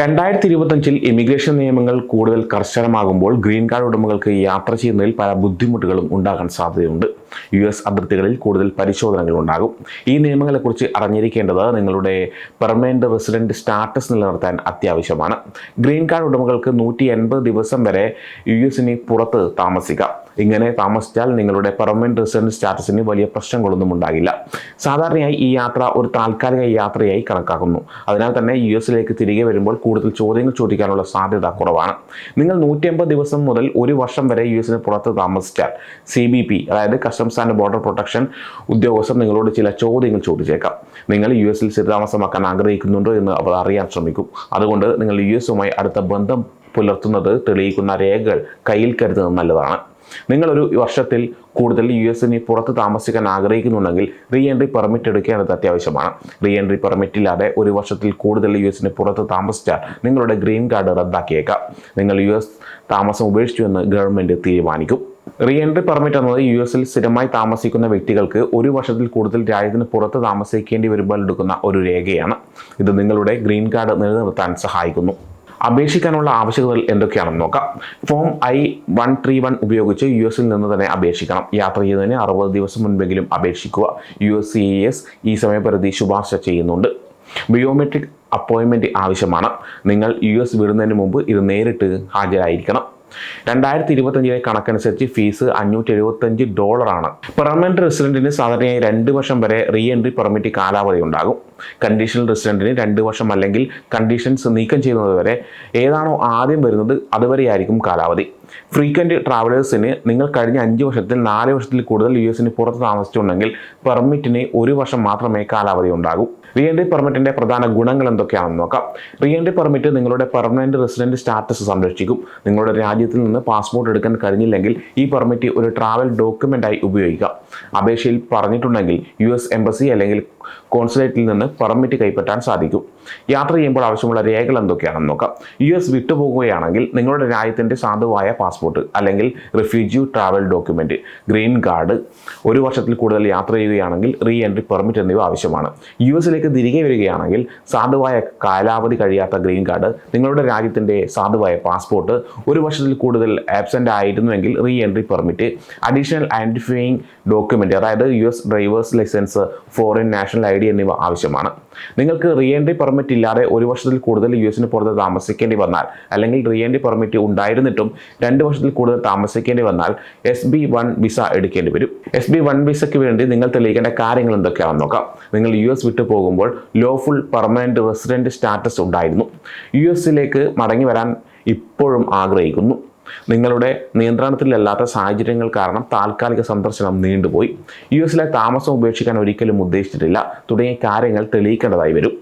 രണ്ടായിരത്തി ഇരുപത്തഞ്ചിൽ ഇമിഗ്രേഷൻ നിയമങ്ങൾ കൂടുതൽ കർശനമാകുമ്പോൾ ഗ്രീൻ കാർഡ് ഉടമകൾക്ക് യാത്ര ചെയ്യുന്നതിൽ പല ബുദ്ധിമുട്ടുകളും ഉണ്ടാകാൻ സാധ്യതയുണ്ട്. യു എസ് അതിർത്തികളിൽ കൂടുതൽ പരിശോധനകൾ ഉണ്ടാകും. ഈ നിയമങ്ങളെക്കുറിച്ച് അറിഞ്ഞിരിക്കേണ്ടത് നിങ്ങളുടെ പെർമനന്റ് റെസിഡന്റ് സ്റ്റാറ്റസ് നിലനിർത്താൻ അത്യാവശ്യമാണ്. ഗ്രീൻ കാർഡ് ഉടമകൾക്ക് നൂറ്റി ദിവസം വരെ യു എസിന് പുറത്ത് താമസിക്കാം. ഇങ്ങനെ താമസിച്ചാൽ നിങ്ങളുടെ പെർമനന്റ് റെസിഡൻസ് സ്റ്റാറ്റസിന് വലിയ പ്രശ്നങ്ങളൊന്നും ഉണ്ടാകില്ല. സാധാരണയായി ഈ യാത്ര ഒരു താൽക്കാലിക യാത്രയായി കണക്കാക്കുന്നു. അതിനാൽ തന്നെ യു എസിലേക്ക് തിരികെ വരുമ്പോൾ കൂടുതൽ ചോദ്യങ്ങൾ ചോദിക്കാനുള്ള സാധ്യത കുറവാണ്. നിങ്ങൾ നൂറ്റി അമ്പത് ദിവസം മുതൽ ഒരു വർഷം വരെ യു എസിന് പുറത്ത് താമസിച്ചാൽ സി ബി പി അതായത് കസ്റ്റംസ് ആൻഡ് ബോർഡർ പ്രൊട്ടക്ഷൻ ഉദ്യോഗസ്ഥർ നിങ്ങളോട് ചില ചോദ്യങ്ങൾ ചോദിച്ചേക്കാം. നിങ്ങൾ യു എസിൽ സ്ഥിരതാമസമാക്കാൻ ആഗ്രഹിക്കുന്നുണ്ടോ എന്ന് അവർ അറിയാൻ ശ്രമിക്കും. അതുകൊണ്ട് നിങ്ങൾ യു എസുമായി അടുത്ത ബന്ധം പുലർത്തുന്നത് തെളിയിക്കുന്ന രേഖകൾ കയ്യിൽ കരുതുന്നത് നല്ലതാണ്. നിങ്ങളൊരു വർഷത്തിൽ കൂടുതൽ യു എസിന് പുറത്ത് താമസിക്കാൻ ആഗ്രഹിക്കുന്നുണ്ടെങ്കിൽ റീ എൻട്രി പെർമിറ്റ് എടുക്കേണ്ടത് അത്യാവശ്യമാണ്. റീ എൻട്രി പെർമിറ്റ് ഇല്ലാതെ ഒരു വർഷത്തിൽ കൂടുതൽ യു എസിന് പുറത്ത് താമസിച്ചാൽ നിങ്ങളുടെ ഗ്രീൻ കാർഡ് റദ്ദാക്കിയേക്കാം. നിങ്ങൾ യു എസ് താമസം ഉപേക്ഷിച്ചു എന്ന് ഗവൺമെന്റ് തീരുമാനിക്കും. റീ എൻട്രി പെർമിറ്റ് എന്നത് യു എസിൽ സ്ഥിരമായി താമസിക്കുന്ന വ്യക്തികൾക്ക് ഒരു വർഷത്തിൽ കൂടുതൽ രാജ്യത്തിന് പുറത്ത് താമസിക്കേണ്ടി വരുമ്പോൾ എടുക്കുന്ന ഒരു രേഖയാണ്. ഇത് നിങ്ങളുടെ ഗ്രീൻ കാർഡ് നിലനിർത്താൻ സഹായിക്കുന്നു. അപേക്ഷിക്കാനുള്ള ആവശ്യകതകൾ എന്തൊക്കെയാണെന്ന് നോക്കാം. Form I one three one ഉപയോഗിച്ച് യു എസിൽ നിന്ന് തന്നെ അപേക്ഷിക്കണം. യാത്ര ചെയ്യുന്നതിന് അറുപത് ദിവസം മുൻപെങ്കിലും അപേക്ഷിക്കുക. യു എസ് സി എസ് ഈ സമയപരിധി ശുപാർശ ചെയ്യുന്നുണ്ട്. ബയോമെട്രിക് അപ്പോയിൻമെന്റ് ആവശ്യമാണ്. നിങ്ങൾ യു എസ് വിടുന്നതിന് മുമ്പ് ഇത് നേരിട്ട് ഹാജരായിരിക്കണം. രണ്ടായിരത്തി ഇരുപത്തഞ്ചിലെ കണക്കനുസരിച്ച് ഫീസ് അഞ്ഞൂറ്റി എഴുപത്തഞ്ച് ഡോളറാണ്. പെർമനന്റ് റെസിഡന്റിന് സാധാരണയായി രണ്ട് വർഷം വരെ റീ എൻട്രി പെർമിറ്റ് കാലാവധി ഉണ്ടാകും. കണ്ടീഷണൽ റെസിഡന്റിന് രണ്ട് വർഷം അല്ലെങ്കിൽ കണ്ടീഷൻസ് നീക്കം ചെയ്യുന്നത് വരെ ഏതാണോ ആദ്യം വരുന്നത് അതുവരെയായിരിക്കും കാലാവധി. ഫ്രീക്വന്റ് ട്രാവലേഴ്സിന് നിങ്ങൾ കഴിഞ്ഞ അഞ്ച് വർഷത്തിൽ നാല് വർഷത്തിൽ കൂടുതൽ യു എസിന് പുറത്ത് താമസിച്ചിട്ടുണ്ടെങ്കിൽ പെർമിറ്റിന് ഒരു വർഷം മാത്രമേ കാലാവധി ഉണ്ടാകൂ. റീ എൻട്രി പെർമിറ്റിന്റെ പ്രധാന ഗുണങ്ങൾ എന്തൊക്കെയാണെന്ന് നോക്കാം. റീ എൻട്രി പെർമിറ്റ് നിങ്ങളുടെ പെർമനന്റ് റെസിഡന്റ് സ്റ്റാറ്റസ് സംരക്ഷിക്കും. നിങ്ങളുടെ രാജ്യത്തിൽ നിന്ന് പാസ്പോർട്ട് എടുക്കാൻ കഴിഞ്ഞില്ലെങ്കിൽ ഈ പെർമിറ്റ് ഒരു ട്രാവൽ ഡോക്യുമെന്റായി ഉപയോഗിക്കാം. അപേക്ഷയിൽ പറഞ്ഞിട്ടുണ്ടെങ്കിൽ യു എസ് എംബസി അല്ലെങ്കിൽ കോൺസുലേറ്റിൽ നിന്ന് പെർമിറ്റ് കൈപ്പറ്റാൻ സാധിക്കും. യാത്ര ചെയ്യുമ്പോൾ ആവശ്യമുള്ള രേഖകൾ എന്തൊക്കെയാണെന്ന് നോക്കാം. യു എസ് വിട്ടുപോകുകയാണെങ്കിൽ നിങ്ങളുടെ രാജ്യത്തിന്റെ സാധുവായ പാസ്പോർട്ട് അല്ലെങ്കിൽ refugee travel document green card ഒരു വർഷത്തിൽ കൂടുതൽ യാത്ര ചെയ്യുകയാണെങ്കിൽ റീ എൻട്രി പെർമിറ്റ് എന്നിവ ആവശ്യമാണ്. യു എസിലേക്ക് തിരികെ വരികയാണെങ്കിൽ സാധുവായ കാലാവധി കഴിയാത്ത ഗ്രീൻ കാർഡ് നിങ്ങളുടെ രാജ്യത്തിന്റെ സാധുവായ പാസ്പോർട്ട് ഒരു വർഷത്തിൽ കൂടുതൽ absent ആയിരുന്നുവെങ്കിൽ re entry permit additional identifying document അതായത് U S drivers licence foreign national I D എന്നിവ ആവശ്യമാണ്. നിങ്ങൾക്ക് റീ എൻട്രി പെർമിറ്റ് ഇല്ലാതെ ഒരു വർഷത്തിൽ കൂടുതൽ യു എസിന് പുറത്ത് താമസിക്കേണ്ടി വന്നാൽ അല്ലെങ്കിൽ റീ എൻട്രി പെർമിറ്റ് ഉണ്ടായിരുന്നിട്ടും രണ്ട് വർഷത്തിൽ കൂടുതൽ താമസിക്കേണ്ടി വന്നാൽ എസ് ബി വൺ വിസ എടുക്കേണ്ടി വരും. എസ് ബി വൺ വിസയ്ക്ക് വേണ്ടി നിങ്ങൾ തെളിയിക്കേണ്ട കാര്യങ്ങൾ എന്തൊക്കെയാണെന്ന് നോക്കാം. നിങ്ങൾ യു എസ് വിട്ടു പോകുമ്പോൾ ലോഫുൾ പെർമനന്റ് റെസിഡന്റ് സ്റ്റാറ്റസ് ഉണ്ടായിരുന്നു. യു എസിലേക്ക് മടങ്ങി വരാൻ ഇപ്പോഴും ആഗ്രഹിക്കുന്നു. നിങ്ങളുടെ നിയന്ത്രണത്തിലല്ലാത്ത സാഹചര്യങ്ങൾ കാരണം താൽക്കാലിക സന്ദർശനം നീണ്ടുപോയി. യു എസിലെ താമസം ഉപേക്ഷിക്കാൻ ഒരിക്കലും ഉദ്ദേശിച്ചിട്ടില്ല. തുടങ്ങിയ കാര്യങ്ങൾ തെളിയിക്കേണ്ടതായി വരും.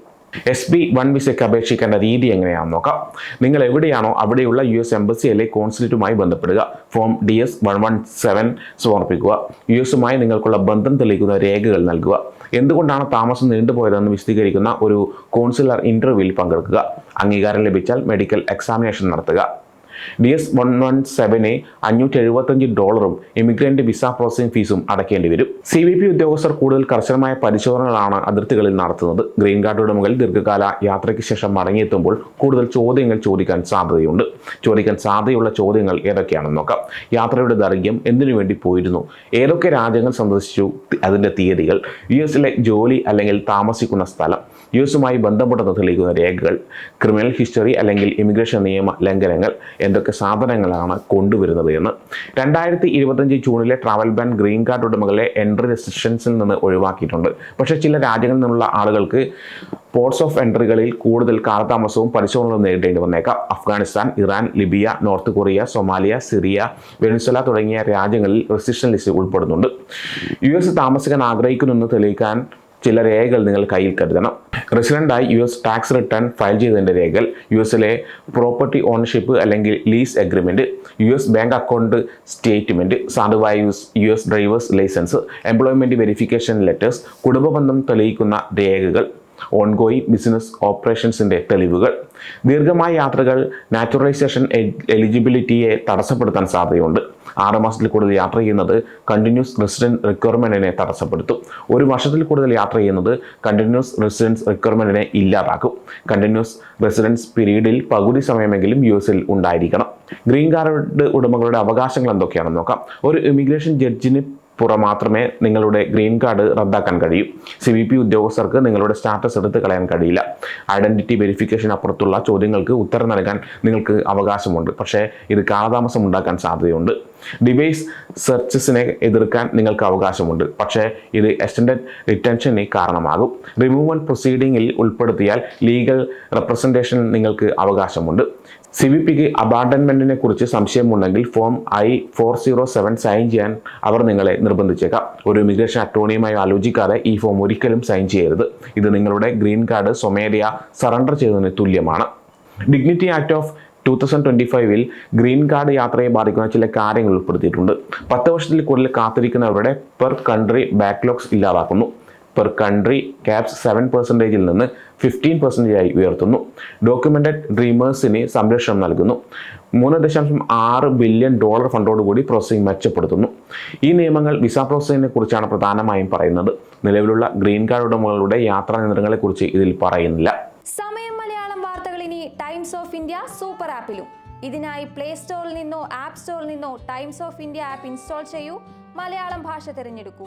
എസ് ബി വൺ വിസയ്ക്ക് അപേക്ഷിക്കേണ്ട രീതി എങ്ങനെയാണെന്ന് നോക്കാം. നിങ്ങൾ എവിടെയാണോ അവിടെയുള്ള യു എസ് എംബസി അല്ലെങ്കിൽ കോൺസുലേറ്റുമായി ബന്ധപ്പെടുക. Form D S one one seven സമർപ്പിക്കുക യു എസുമായി നിങ്ങൾക്കുള്ള ബന്ധം തെളിയിക്കുന്ന രേഖകൾ നൽകുക. എന്തുകൊണ്ടാണ് താമസം നീണ്ടുപോയതെന്ന് വിശദീകരിക്കുന്ന ഒരു കോൺസുലർ ഇന്റർവ്യൂവിൽ പങ്കെടുക്കുക. അംഗീകാരം ലഭിച്ചാൽ മെഡിക്കൽ എക്സാമിനേഷൻ നടത്തുക. D S one one seven അഞ്ഞൂറ്റി എഴുപത്തഞ്ച് ഡോളറും ഇമിഗ്രന്റ് വിസ പ്രോസസിംഗ് ഫീസും അടയ്ക്കേണ്ടി വരും. സി ബി പി ഉദ്യോഗസ്ഥർ കൂടുതൽ കർശനമായ പരിശോധനകളാണ് അതിർത്തികളിൽ നടത്തുന്നത്. ഗ്രീൻ കാർഡ് മുകളിൽ ദീർഘകാല യാത്രയ്ക്ക് ശേഷം മടങ്ങിയെത്തുമ്പോൾ കൂടുതൽ ചോദ്യങ്ങൾ ചോദിക്കാൻ സാധ്യതയുണ്ട്. ചോദിക്കാൻ സാധ്യതയുള്ള ചോദ്യങ്ങൾ ഏതൊക്കെയാണെന്ന് നോക്കാം. യാത്രയുടെ ദൈർഘ്യം എന്തിനു വേണ്ടി പോയിരുന്നു? ഏതൊക്കെ രാജ്യങ്ങൾ സന്ദർശിച്ചു? അതിന്റെ തീയതികൾ. യു എസിലെ ജോലി അല്ലെങ്കിൽ താമസിക്കുന്ന സ്ഥലം. യു എസുമായി ബന്ധപ്പെട്ടത് തെളിയിക്കുന്ന രേഖകൾ. ക്രിമിനൽ ഹിസ്റ്ററി അല്ലെങ്കിൽ ഇമിഗ്രേഷൻ നിയമ ലംഘനങ്ങൾ എന്തൊക്കെ സാധനങ്ങളാണ് കൊണ്ടുവരുന്നത് എന്ന്. രണ്ടായിരത്തി ഇരുപത്തഞ്ച് ജൂണിലെ travel ban green card ഉടമകളെ entry റെസ്ട്രിക്ഷൻസിൽ നിന്ന് ഒഴിവാക്കിയിട്ടുണ്ട്. പക്ഷേ ചില രാജ്യങ്ങളിൽ നിന്നുള്ള ആളുകൾക്ക് പോർട്സ് ഓഫ് എൻട്രികളിൽ കൂടുതൽ കാലതാമസവും പരിശോധനകളും നേരിടേണ്ടി വന്നേക്കാം. Afghanistan Iran Libya North Korea Somalia Syria Venezuela തുടങ്ങിയ രാജ്യങ്ങളിൽ റെസ്ട്രിക്ഷൻ ലിസ്റ്റ് ഉൾപ്പെടുന്നുണ്ട്. യു എസ് താമസിക്കാൻ ആഗ്രഹിക്കുന്നെന്ന് തെളിയിക്കാൻ ചില രേഖകൾ നിങ്ങൾ കയ്യിൽ കരുതണം. റെസിഡന്റായി U S tax return file ചെയ്തതിന്റെ രേഖകൾ യു എസിലെ പ്രോപ്പർട്ടി ഓണർഷിപ്പ് അല്ലെങ്കിൽ lease agreement U S bank account statement സാധുവായ U S driver's licence employment verification letters കുടുംബബന്ധം തെളിയിക്കുന്ന രേഖകൾ ഓൺഗോയിങ് ബിസിനസ് ഓപ്പറേഷൻസിന്റെ തെളിവുകൾ. ദീർഘമായ യാത്രകൾ നാച്ചുറലൈസേഷൻ എലിജിബിലിറ്റിയെ തടസ്സപ്പെടുത്താൻ സാധ്യതയുണ്ട്. ആറ് മാസത്തിൽ കൂടുതൽ യാത്ര ചെയ്യുന്നത് കണ്ടിന്യൂസ് റെസിഡന്റ് റിക്വയർമെന്റിനെ തടസ്സപ്പെടുത്തും. ഒരു വർഷത്തിൽ കൂടുതൽ യാത്ര ചെയ്യുന്നത് കണ്ടിന്യൂസ് റെസിഡൻസ് റിക്വയർമെന്റിനെ ഇല്ലാതാക്കും. കണ്ടിന്യൂസ് റെസിഡൻസ് പീരീഡിൽ പകുതി സമയമെങ്കിലും യു എസിൽ ഉണ്ടായിരിക്കണം. ഗ്രീൻ കാർഡ് ഉടമകളുടെ അവകാശങ്ങൾ എന്തൊക്കെയാണെന്ന് നോക്കാം. ഒരു ഇമിഗ്രേഷൻ ജഡ്ജിന് പുറം മാത്രമേ നിങ്ങളുടെ ഗ്രീൻ കാർഡ് റദ്ദാക്കാൻ കഴിയൂ. സി ബി പി ഉദ്യോഗസ്ഥർക്ക് നിങ്ങളുടെ സ്റ്റാറ്റസ് എടുത്ത് കളയാൻ കഴിയില്ല. ഐഡന്റിറ്റി വെരിഫിക്കേഷൻ അപ്പുറത്തുള്ള ചോദ്യങ്ങൾക്ക് ഉത്തരം നൽകാൻ നിങ്ങൾക്ക് അവകാശമുണ്ട്. പക്ഷേ ഇത് കാലതാമസം ഉണ്ടാക്കാൻ സാധ്യതയുണ്ട്. ഡിവൈസ് സെർച്ചസിനെ എതിർക്കാൻ നിങ്ങൾക്ക് അവകാശമുണ്ട്. പക്ഷേ ഇത് എക്സ്റ്റൻഡഡ് റിട്ടൻഷന് കാരണമാകും. റിമൂവൽ പ്രൊസീഡിങ്ങിൽ ഉൾപ്പെടുത്തിയാൽ ലീഗൽ റെപ്രസെന്റേഷൻ നിങ്ങൾക്ക് അവകാശമുണ്ട്. സി വി പിക്ക് അബാൻഡൻമെന്റിനെ കുറിച്ച് സംശയമുണ്ടെങ്കിൽ form I four zero seven sign ചെയ്യാൻ അവർ നിങ്ങളെ നിർബന്ധിച്ചേക്കാം. ഒരു ഇമിഗ്രേഷൻ അറ്റോർണിയുമായി ആലോചിക്കാതെ ഈ ഫോം ഒരിക്കലും സൈൻ ചെയ്യരുത്. ഇത് നിങ്ങളുടെ ഗ്രീൻ കാർഡ് സ്വമേധയാ സറണ്ടർ ചെയ്തതിന് തുല്യമാണ്. Dignity act of two thousand twenty ഫൈവിൽ ഗ്രീൻ കാർഡ് യാത്രയെ ബാധിക്കുന്ന ചില കാര്യങ്ങൾ ഉൾപ്പെടുത്തിയിട്ടുണ്ട്. പത്ത് വർഷത്തിൽ കൂടുതൽ കാത്തിരിക്കുന്നവരുടെ പെർ കൺട്രി ബാക്ക്ലോഗ്സ് ഇല്ലാതാക്കുന്നു. പെർ കൺട്രി ക്യാപ്സ് സെവൻ പെർസെന്റേജിൽ നിന്ന് ഫിഫ്റ്റീൻ പെർസെന്റേജായി ഉയർത്തുന്നു. ഡോക്യുമെന്റഡ് ഡ്രീമേഴ്സിന് സംരക്ഷണം നൽകുന്നു. മൂന്ന് ദശാംശം ആറ് ബില്യൺ ഡോളർ ഫണ്ടോടുകൂടി പ്രോസസ്സിംഗ് മെച്ചപ്പെടുത്തുന്നു. ഈ നിയമങ്ങൾ വിസ പ്രോസസ്സിങ്ങിനെ കുറിച്ചാണ് പ്രധാനമായും പറയുന്നത്. നിലവിലുള്ള ഗ്രീൻ കാർഡ് ഉടമകളുടെ യാത്രാ നിയന്ത്രണങ്ങളെക്കുറിച്ച് ഇതിൽ പറയുന്നില്ല. സമയം മലയാളം വാർത്തകൾ ഇനി ടൈംസ് ഓഫ് ഇന്ത്യ സൂപ്പർ ആപ്പിലും ഇതിനായി പ്ലേ സ്റ്റോറിൽ നിന്നോ ആപ്പ് സ്റ്റോറിൽ നിന്നോ Times of India app install ചെയ്യൂ. മലയാളം ഭാഷ തിരഞ്ഞെടുക്കൂ.